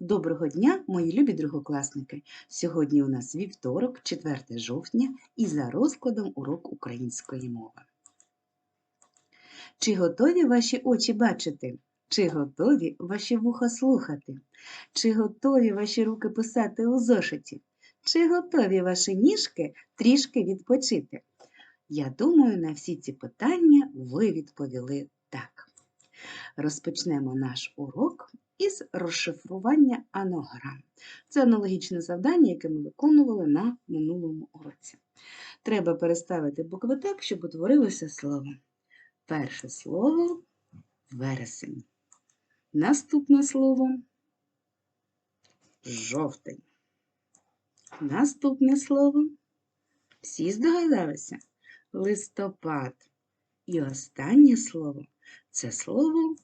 Доброго дня, мої любі другокласники! Сьогодні у нас вівторок, 4 жовтня, і за розкладом урок української мови. Чи готові ваші очі бачити? Чи готові ваші вуха слухати? Чи готові ваші руки писати у зошиті? Чи готові ваші ніжки трішки відпочити? Я думаю, на всі ці питання ви відповіли так. Розпочнемо наш урок із розшифрування анограм. Це аналогічне завдання, яке ми виконували на минулому уроці. Треба переставити букви так, щоб утворилося слово. Перше слово вересень. Наступне слово жовтень. Наступне слово. Всі здогадалися? Листопад. І останнє слово це слово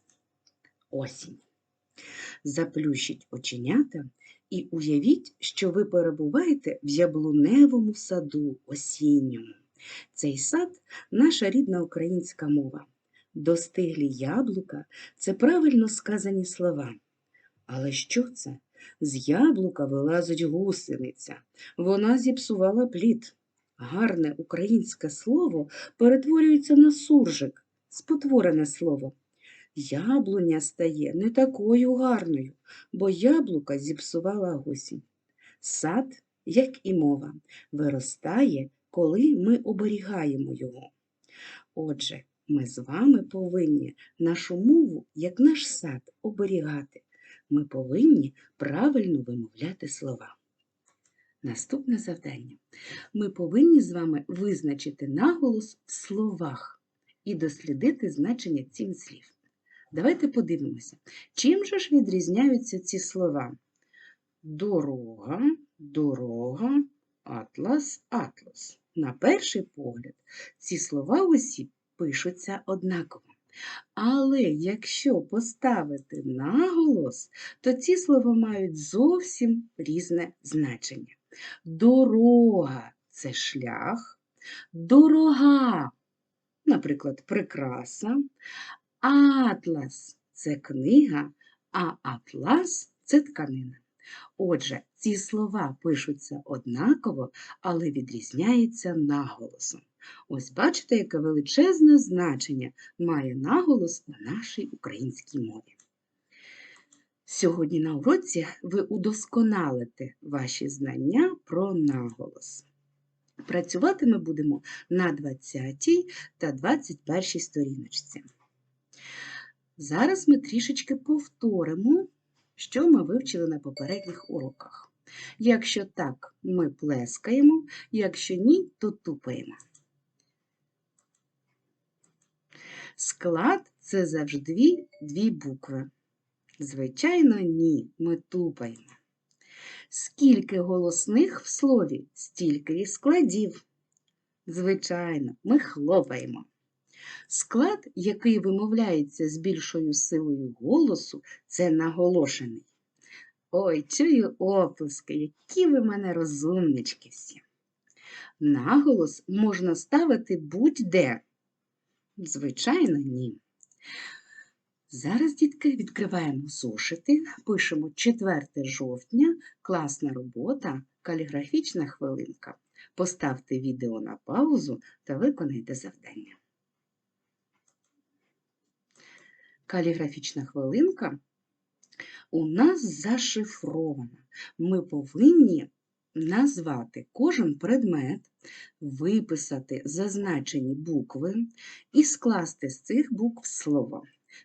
осінь. Заплющіть оченята і уявіть, що ви перебуваєте в яблуневому саду осінньому. Цей сад наша рідна українська мова. Достиглі яблука це правильно сказані слова. Але що це? З яблука вилазить гусениця. Вона зіпсувала плід. Гарне українське слово перетворюється на суржик, спотворене слово. Яблуня стає не такою гарною, бо яблука зіпсувала гусінь. Сад, як і мова, виростає, коли ми оберігаємо його. Отже, ми з вами повинні нашу мову, як наш сад, оберігати. Ми повинні правильно вимовляти слова. Наступне завдання. Ми повинні з вами визначити наголос в словах і дослідити значення цим слів. Давайте подивимося, чим же ж відрізняються ці слова? Дорога, дорога, атлас, атлас. На перший погляд, ці слова усі пишуться однаково. Але якщо поставити наголос, то ці слова мають зовсім різне значення. Дорога це шлях, дорога, наприклад, прикраса, Атлас це книга, а атлас це тканина. Отже, ці слова пишуться однаково, але відрізняються наголосом. Ось бачите, яке величезне значення має наголос у нашій українській мові. Сьогодні на уроці ви удосконалите ваші знання про наголос. Працювати ми будемо на 20 та 21 сторіночці. Зараз ми трішечки повторимо, що ми вивчили на попередніх уроках. Якщо так, ми плескаємо, якщо ні, то тупаємо. Склад це завжди дві букви. Звичайно, ні, ми тупаємо. Скільки голосних в слові, стільки і складів. Звичайно, ми хлопаємо. Склад, який вимовляється з більшою силою голосу, це наголошений. Ой, чую оплески, які ви мене розумнички всі. Наголос можна ставити будь-де. Звичайно, ні. Зараз, дітки, відкриваємо зошити, пишемо 4 жовтня, класна робота, каліграфічна хвилинка. Поставте відео на паузу та виконайте завдання. Каліграфічна хвилинка у нас зашифрована. Ми повинні назвати кожен предмет, виписати зазначені букви і скласти з цих букв слово.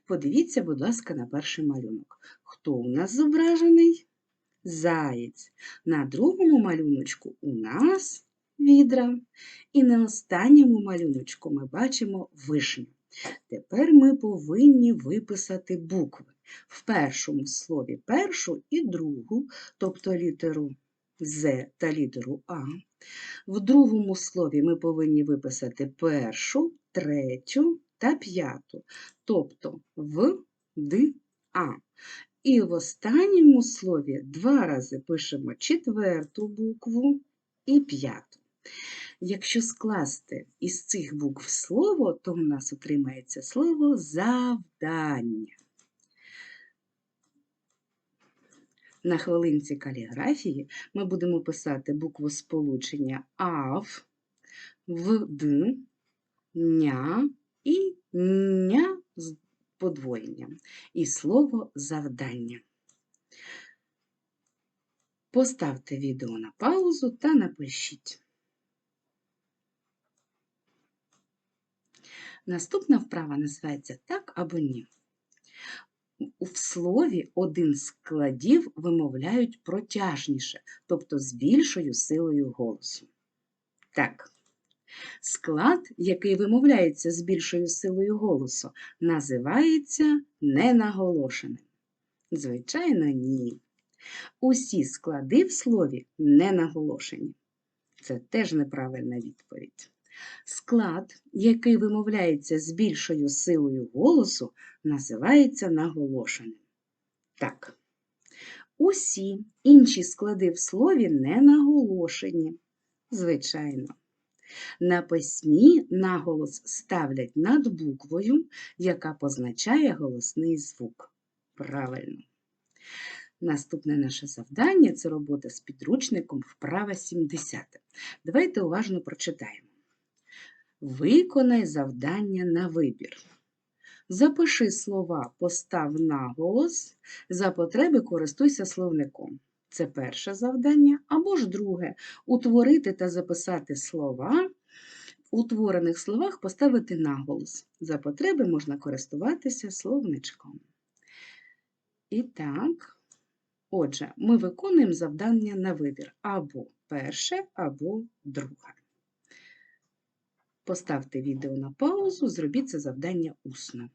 Подивіться, будь ласка, на перший малюнок. Хто у нас зображений? Заєць. На другому малюночку у нас відра. І на останньому малюночку ми бачимо вишню. Тепер ми повинні виписати букви. В першому слові першу і другу, тобто літеру З та літеру А. В другому слові ми повинні виписати першу, третю та п'яту, тобто В, Д, А. І в останньому слові два рази пишемо четверту букву і п'яту. Якщо скласти із цих букв слово, то в нас отримається слово завдання. На хвилинці каліграфії ми будемо писати букву сполучення АВ, ВД, ня і ня з подвоєнням. І слово завдання. Поставте відео на паузу та напишіть. Наступна вправа називається так або ні. В слові один з складів вимовляють протяжніше, тобто з більшою силою голосу. Так. Склад, який вимовляється з більшою силою голосу, називається ненаголошеним. Звичайно, ні. Усі склади в слові не наголошені. Це теж неправильна відповідь. Склад, який вимовляється з більшою силою голосу, називається наголошеним. Так. Усі інші склади в слові не наголошені. Звичайно. На письмі наголос ставлять над буквою, яка позначає голосний звук. Правильно. Наступне наше завдання це робота з підручником вправа 70. Давайте уважно прочитаємо. Виконай завдання на вибір. Запиши слова, постав наголос, за потреби користуйся словником. Це перше завдання, або ж друге утворити та записати слова. В утворених словах поставити наголос. За потреби можна користуватися словничком. І так, отже, ми виконуємо завдання на вибір або перше, або друге. Поставте відео на паузу, зробіть це завдання усно.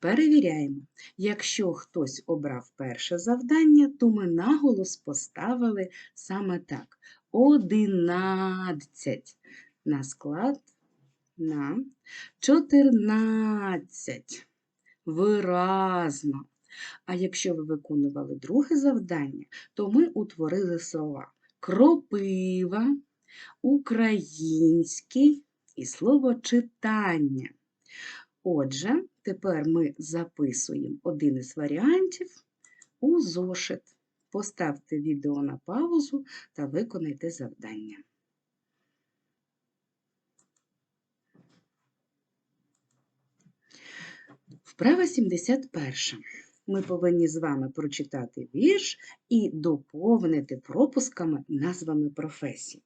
Перевіряємо. Якщо хтось обрав перше завдання, то ми наголос поставили саме так. Одинадцять. На склад на чотирнадцять. Виразно. А якщо ви виконували друге завдання, то ми утворили слова кропива, український і слово читання. Отже, тепер ми записуємо один із варіантів у зошит. Поставте відео на паузу та виконайте завдання. Вправа 71. Ми повинні з вами прочитати вірш і доповнити пропусками назвами професій.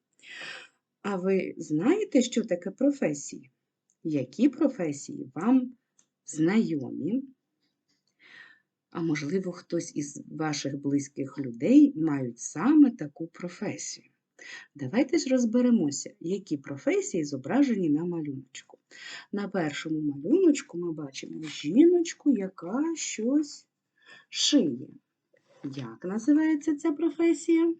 А ви знаєте, що таке професії? Які професії вам знайомі? А можливо, хтось із ваших близьких людей мають саме таку професію. Давайте ж розберемося, які професії зображені на малюночку. На першому малюночку ми бачимо жіночку, яка щось шиє. Як називається ця професія?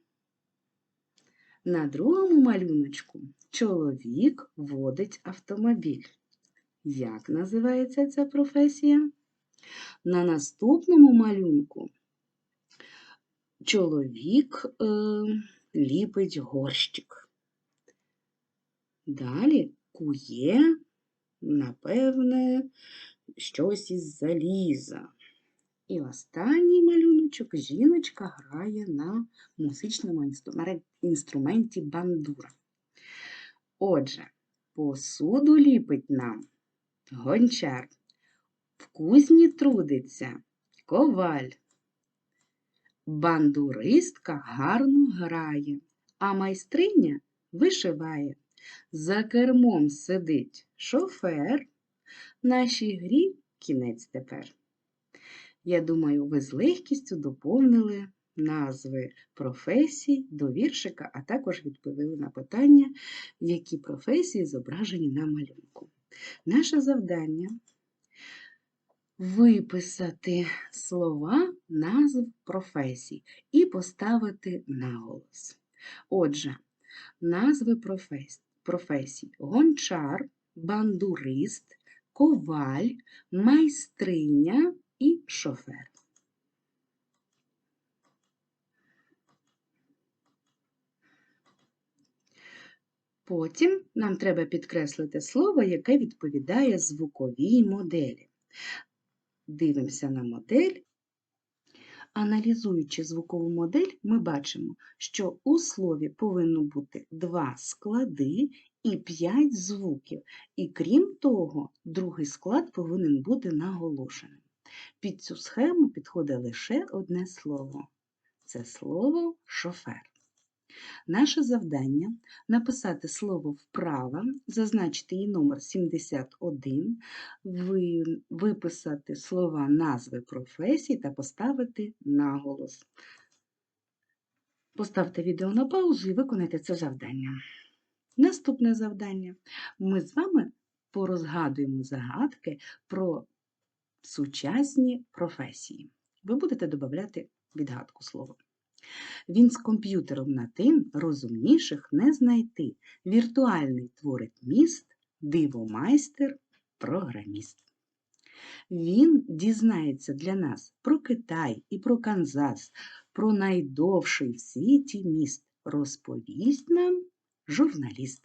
На другому малюночку чоловік водить автомобіль. Як називається ця професія? На наступному малюнку чоловік е, ліпить горщик. Далі кує, напевне, щось із заліза. І останній малюночок жіночка грає на музичному інструменті бандура. Отже, посуду ліпить нам гончар, в кузні трудиться коваль. Бандуристка гарно грає, а майстриня вишиває. За кермом сидить шофер. Нашій грі кінець тепер. Я думаю, ви з легкістю доповнили назви професій до віршика, а також відповіли на питання, які професії зображені на малюнку. Наше завдання виписати слова назв професій і поставити наголос. Отже, назви професій гончар, бандурист, коваль, майстриня і шофер. Потім нам треба підкреслити слово, яке відповідає звуковій моделі. Дивимося на модель Аналізуючи звукову модель, ми бачимо, що у слові повинно бути два склади і п'ять звуків. І крім того, другий склад повинен бути наголошеним. Під цю схему підходить лише одне слово. Це слово шофер. Наше завдання написати слово вправо, зазначити її номер 71, виписати слова назви професій та поставити наголос. Поставте відео на паузу і виконайте це завдання. Наступне завдання. Ми з вами порозгадуємо загадки про сучасні професії. Ви будете додавати відгадку слова. Він з комп'ютером на тим розумніших не знайти. Віртуальний творить міст, дивомайстер, програміст. Він дізнається для нас про Китай і про Канзас, про найдовший в світі міст. Розповість нам журналіст.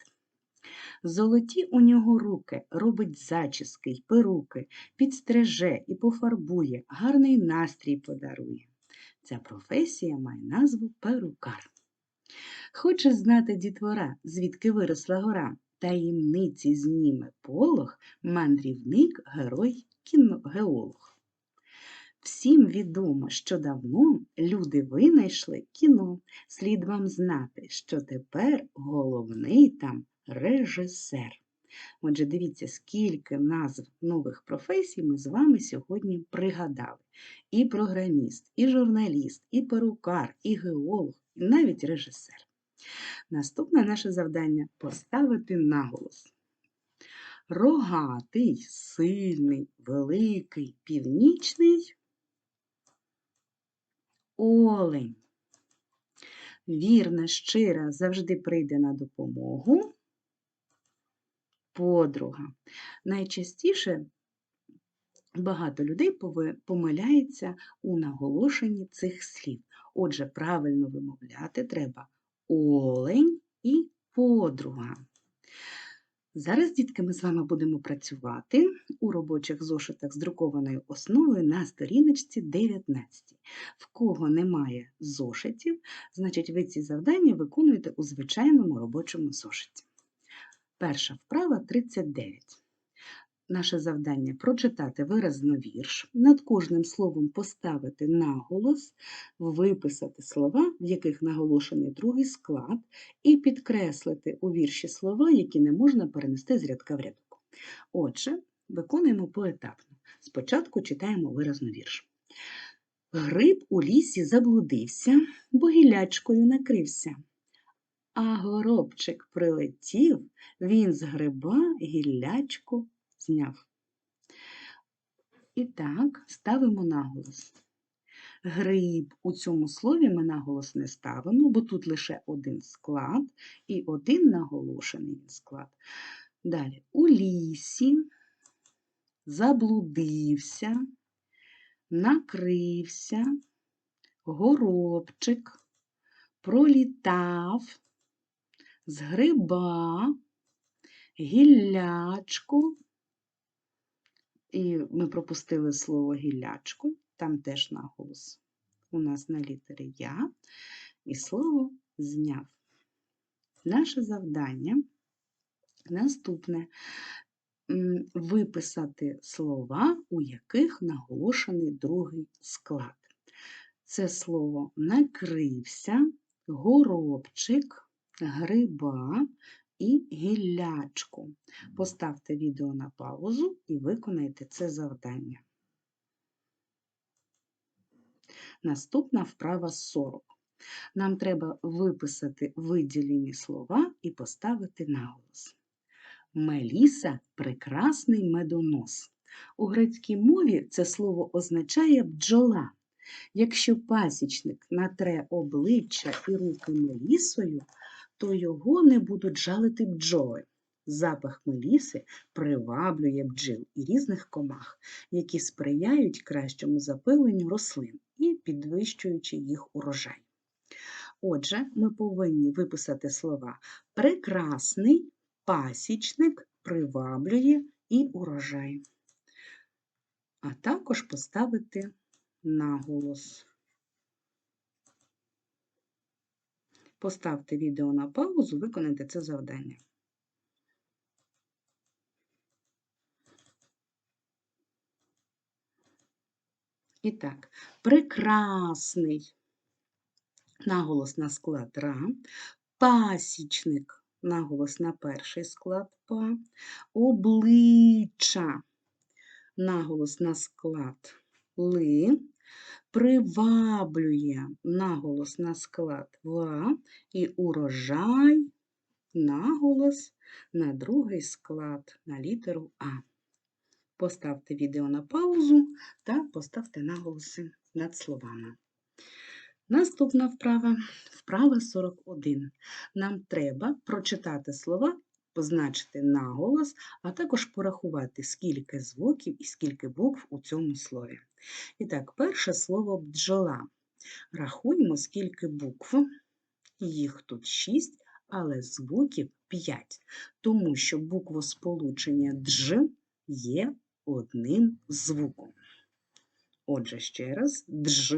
Золоті у нього руки, робить зачіски й перуки, підстреже і пофарбує, гарний настрій подарує. Ця професія має назву перукар. Хоче знати дітвора, звідки виросла гора, таємниці зніме полох, мандрівник, герой, кіногеолог. Всім відомо, що давно люди винайшли кіно. Слід вам знати, що тепер головний там режисер. Отже, дивіться, скільки назв нових професій ми з вами сьогодні пригадали. І програміст, і журналіст, і перукар, і геолог, і навіть режисер. Наступне наше завдання поставити наголос. Рогатий, сильний, великий, північний олень. Вірна, щира завжди прийде на допомогу. Подруга. Найчастіше багато людей помиляється у наголошенні цих слів. Отже, правильно вимовляти треба олень і подруга. Зараз, дітки, ми з вами будемо працювати у робочих зошитах з друкованою основою на сторіночці 19. В кого немає зошитів, значить ви ці завдання виконуєте у звичайному робочому зошиті. Перша вправа 39. Наше завдання прочитати виразно вірш, над кожним словом поставити наголос, виписати слова, в яких наголошений другий склад, і підкреслити у вірші слова, які не можна перенести з рядка в рядок. Отже, виконуємо поетапно. Спочатку читаємо виразно вірш. Гриб у лісі заблудився, бо гілячкою накрився. А горобчик прилетів, він з гриба гіллячку зняв. І так, ставимо наголос. Гриб у цьому слові ми наголос не ставимо, бо тут лише один склад і один наголошений склад. Далі, у лісі заблудився, накрився, горобчик, пролітав, з гриба, гіллячку. І ми пропустили слово гіллячку, там теж наголос у нас на літері Я, і слово зняв. Наше завдання наступне виписати слова, у яких наголошений другий склад. Це слово накрився, горобчик, гриба і гіллячку. Поставте відео на паузу і виконайте це завдання. Наступна вправа 40. Нам треба виписати виділені слова і поставити наголос. Меліса прекрасний медонос. У грецькій мові це слово означає бджола. Якщо пасічник натре обличчя і руки мелісою, то його не будуть жалити бджоли. Запах меліси приваблює бджіл і різних комах, які сприяють кращому запиленню рослин і підвищуючи їх урожай. Отже, ми повинні виписати слова прекрасний, пасічник, приваблює і урожай. А також поставити наголос. Поставте відео на паузу, виконайте це завдання. І так, прекрасний наголос на склад ра, пасічник наголос на перший склад па, обличчя наголос на склад ли, приваблює наголос на склад ва і урожай наголос на другий склад на літеру А. Поставте відео на паузу та поставте наголоси над словами. Наступна вправа вправа 41. Нам треба прочитати слова, позначити наголос, а також порахувати, скільки звуків і скільки букв у цьому слові. І так, перше слово бджола. Рахуємо, скільки букв. Їх тут 6, але звуків 5, тому що буквосполучення дж є одним звуком. Отже, ще раз, дж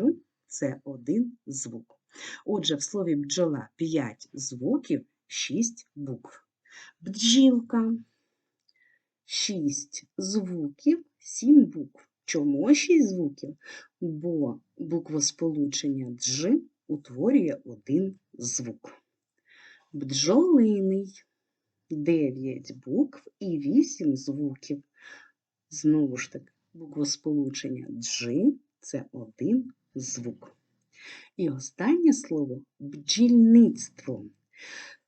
це один звук. Отже, в слові бджола 5 звуків, 6 букв. Бджілка 6 звуків, 7 букв. Чому 6 звуків? Бо буквосполучення дж утворює один звук. Бджолиний 9 букв і 8 звуків. Знову ж таки, буквосполучення дж це один звук. І останнє слово бджільництво.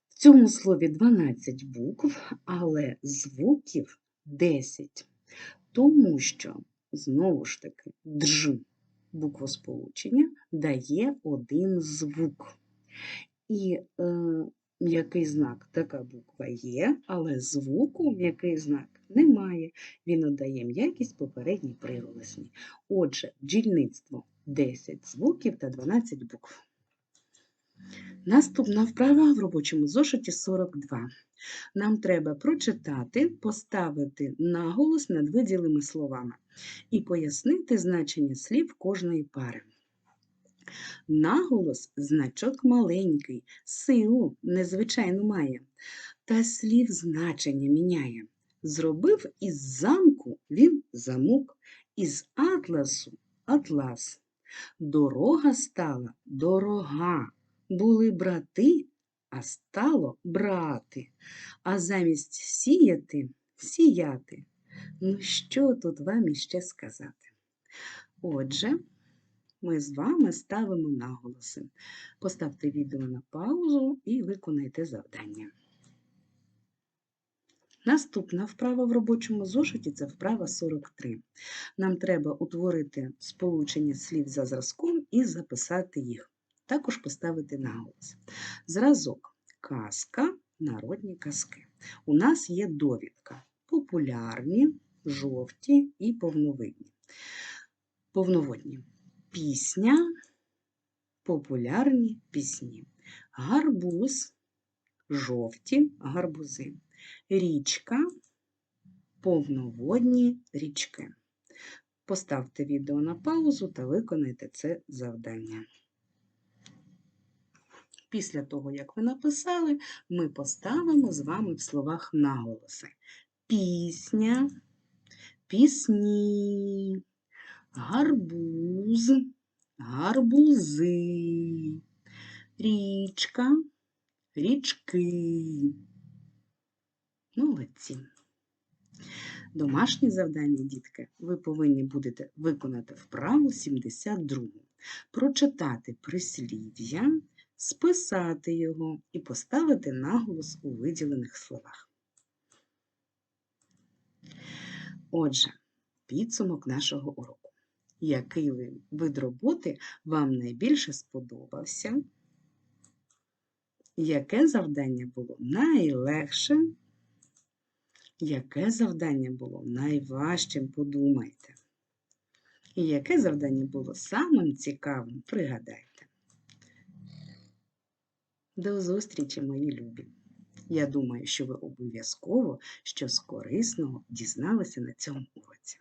В цьому слові 12 букв, але звуків 10. Тому що, знову ж таки, дж буквосполучення дає один звук. І е, м'який знак така буква є, але звуку м'який знак немає. Він отдає м'якість попередній приголосній. Отже, бджільництво 10 звуків та 12 букв. Наступна вправа в робочому зошиті 42. Нам треба прочитати, поставити наголос над виділими словами і пояснити значення слів кожної пари. Наголос значок маленький, силу незвичайно має, та слів значення міняє. Зробив із замку він замок, із атласу атлас. Дорога стала дорога. Були брати, а стало брати, а замість сіяти сіяти. Ну, що тут вам іще сказати? Отже, ми з вами ставимо наголоси. Поставте відео на паузу і виконайте завдання. Наступна вправа в робочому зошиті це вправа 43. Нам треба утворити сполучення слів за зразком і записати їх. Також поставити наголос. Зразок казка, народні казки. У нас є довідка. Популярні, жовті і повновидні. Повноводні. Пісня, популярні пісні. Гарбуз, жовті гарбузи річка, повноводні річки. Поставте відео на паузу та виконайте це завдання. Після того, як ви написали, ми поставимо з вами в словах наголоси. Пісня, пісні, гарбуз, гарбузи, річка, річки. Молодці. Домашнє завдання, дітки, ви повинні будете виконати вправу 72. Прочитати прислів'я, списати його і поставити наголос у виділених словах. Отже, підсумок нашого уроку. Який вид роботи вам найбільше сподобався? Яке завдання було найлегше? Яке завдання було найважчим, подумайте. І яке завдання було самим цікавим, пригадайте. До зустрічі, мої любі! Я думаю, що ви обов'язково щось корисного дізналися на цьому уроці.